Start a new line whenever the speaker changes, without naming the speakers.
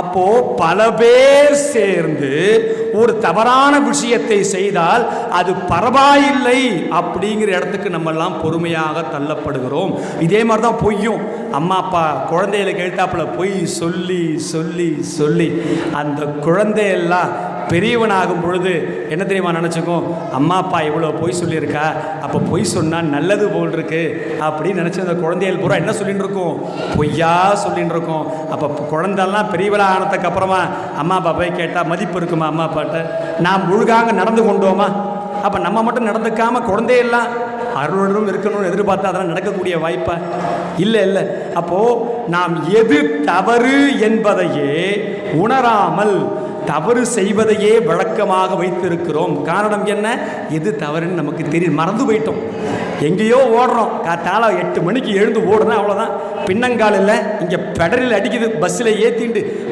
அப்போ பல பேர் சேர்ந்து ஒரு தவறான விஷயத்தை செய்தால் அது பரவாயில்லை அப்படிங்கிற இடத்துக்கு நம்ம எல்லாம் பொறுமையாக தள்ளப்படுகிறோம். இதே மாதிரி தான் பொய்யும். அம்மா அப்பா குழந்தைகளுக்கு எழுத்தாப்புல பொய் சொல்லி சொல்லி சொல்லி. அந்த குழந்தையெல்லாம் பெரியவனாகும் பொழுது என்ன தெரியுமா நினச்சிக்கும்? அம்மா அப்பா இவ்வளோ பொய் சொல்லியிருக்கா? அப்போ பொய் சொன்னால் நல்லது போல் இருக்கு. அப்படின்னு நினச்சி அந்த குழந்தைகள் பூரா என்ன சொல்லிட்டு இருக்கோம் பொய்யா சொல்லிட்டு இருக்கோம் அப்போ குழந்தெல்லாம் பெரியவளாக ஆனதுக்கு அப்புறமா அம்மா அப்பா போய் கேட்டால் மதிப்பு இருக்குமா அம்மா அப்பாட்ட? நாம் முழுகாங்க நடந்து கொண்டோமா? அப்போ நம்ம மட்டும் நடந்துக்காமல் குழந்தையெல்லாம் அருளுடன் இருக்கணும்னு எதிர்பார்த்தா அதெல்லாம் நடக்கக்கூடிய வாய்ப்பா? இல்லை இல்லை. அப்போது நாம் எது தவறு என்பதையே உணராமல் தவறு செய்வதையே வழக்கமாக வைத்திருக்கிறோம். காரணம் என்ன? எது தவறுன்னு நமக்கு தெரியும். மறந்து போயிட்டோம். எங்கேயோ ஓடுறோம். காத்தால எட்டு மணிக்கு எழுந்து ஓடுனா அவ்வளோதான் பின்னங்காலில் இங்கே பெடரில் அடிக்குது. பஸ்ஸில் ஏற்றிண்டு